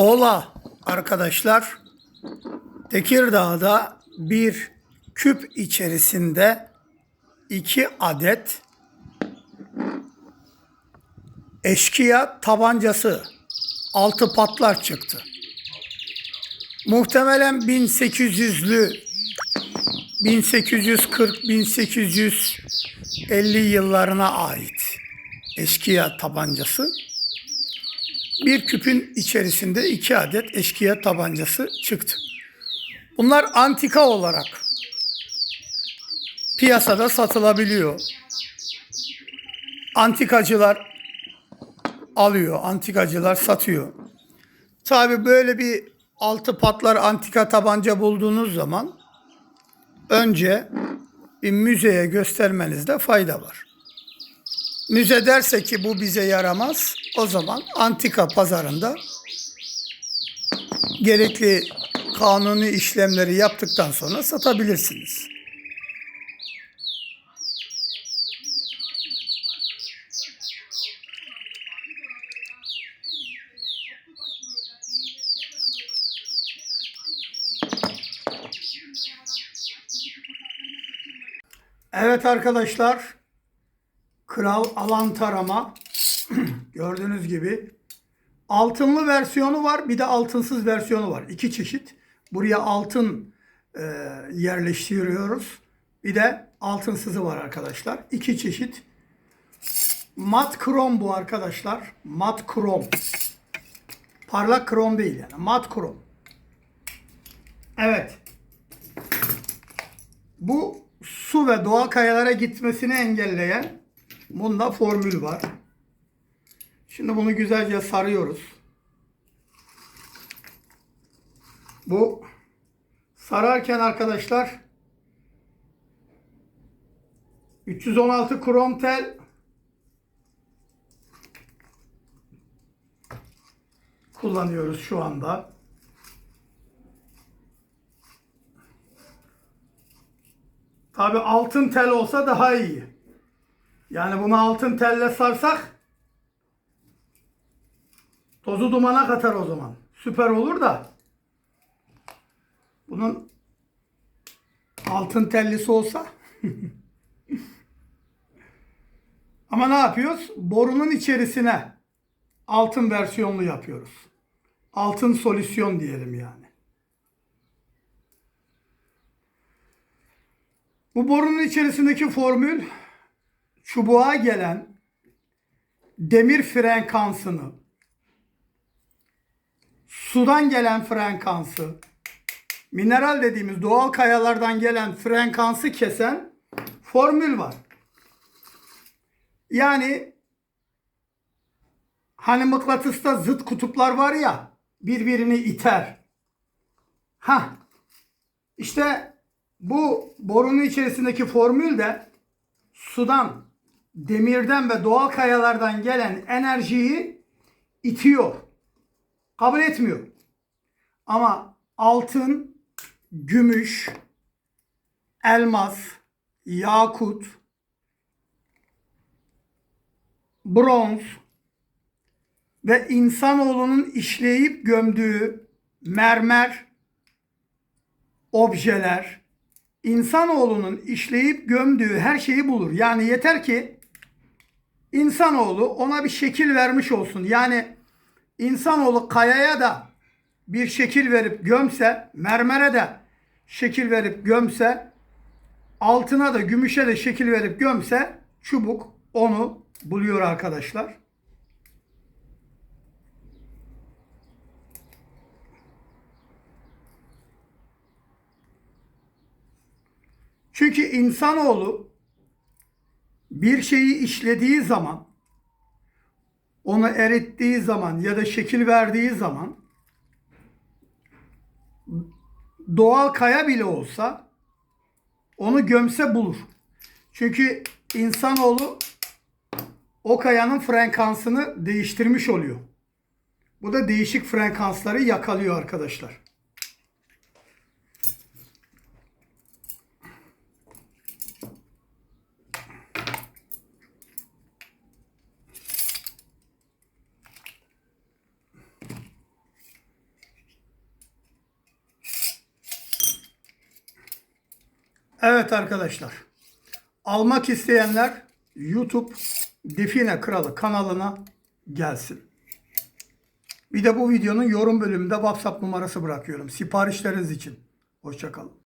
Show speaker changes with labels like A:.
A: Ola arkadaşlar Tekirdağ'da bir küp içerisinde iki adet eşkıya tabancası altı patlar çıktı. Muhtemelen 1800'lü 1840-1850 yıllarına ait eşkıya tabancası. Bir küpün içerisinde iki adet eşkıya tabancası çıktı. Bunlar antika olarak piyasada satılabiliyor. Antikacılar alıyor, antikacılar satıyor. Tabi böyle bir altı patlar antika tabanca bulduğunuz zaman önce bir müzeye göstermenizde fayda var. Müze derse ki bu bize yaramaz, o zaman antika pazarında gerekli kanuni işlemleri yaptıktan sonra satabilirsiniz. Evet arkadaşlar, Kral Alan Tarama gördüğünüz gibi altınlı versiyonu var, bir de altınsız versiyonu var. İki çeşit. Buraya altın e, yerleştiriyoruz. Bir de altınsızı var arkadaşlar. İki çeşit. Mat krom bu arkadaşlar. Mat krom. Parlak krom değil yani. Mat krom. Evet. Bu su ve doğal kayalara gitmesini engelleyen bunda formül var. Şimdi bunu güzelce sarıyoruz. Bu sararken arkadaşlar 316 krom tel kullanıyoruz şu anda. Tabi altın tel olsa daha iyi. Yani bunu altın telle sarsak tozu dumana katar o zaman. Süper olur da bunun altın tellisi olsa ama ne yapıyoruz? Borunun içerisine altın versiyonlu yapıyoruz. Altın solüsyon diyelim yani. Bu borunun içerisindeki formül çubuğa gelen demir frekansını sudan gelen frekansı mineral dediğimiz doğal kayalardan gelen frekansı kesen formül var. Yani hani mıknatısta zıt kutuplar var ya birbirini iter. Ha işte bu borunun içerisindeki formül de sudan, demirden ve doğal kayalardan gelen enerjiyi itiyor. Kabul etmiyor. Ama altın, gümüş, elmas, yakut, bronz ve insanoğlunun işleyip gömdüğü mermer, objeler, insanoğlunun işleyip gömdüğü her şeyi bulur. Yani yeter ki insanoğlu ona bir şekil vermiş olsun. Yani insanoğlu kayaya da bir şekil verip gömse, mermere de şekil verip gömse, altına da gümüşe de şekil verip gömse çubuk onu buluyor arkadaşlar. Çünkü insanoğlu bir şeyi işlediği zaman, onu erittiği zaman ya da şekil verdiği zaman doğal kaya bile olsa onu gömse bulur. Çünkü insanoğlu o kayanın frekansını değiştirmiş oluyor. Bu da değişik frekansları yakalıyor arkadaşlar. Evet arkadaşlar. Almak isteyenler YouTube Define Kralı kanalına gelsin. Bir de bu videonun yorum bölümünde WhatsApp numarası bırakıyorum. Siparişleriniz için. Hoşçakalın.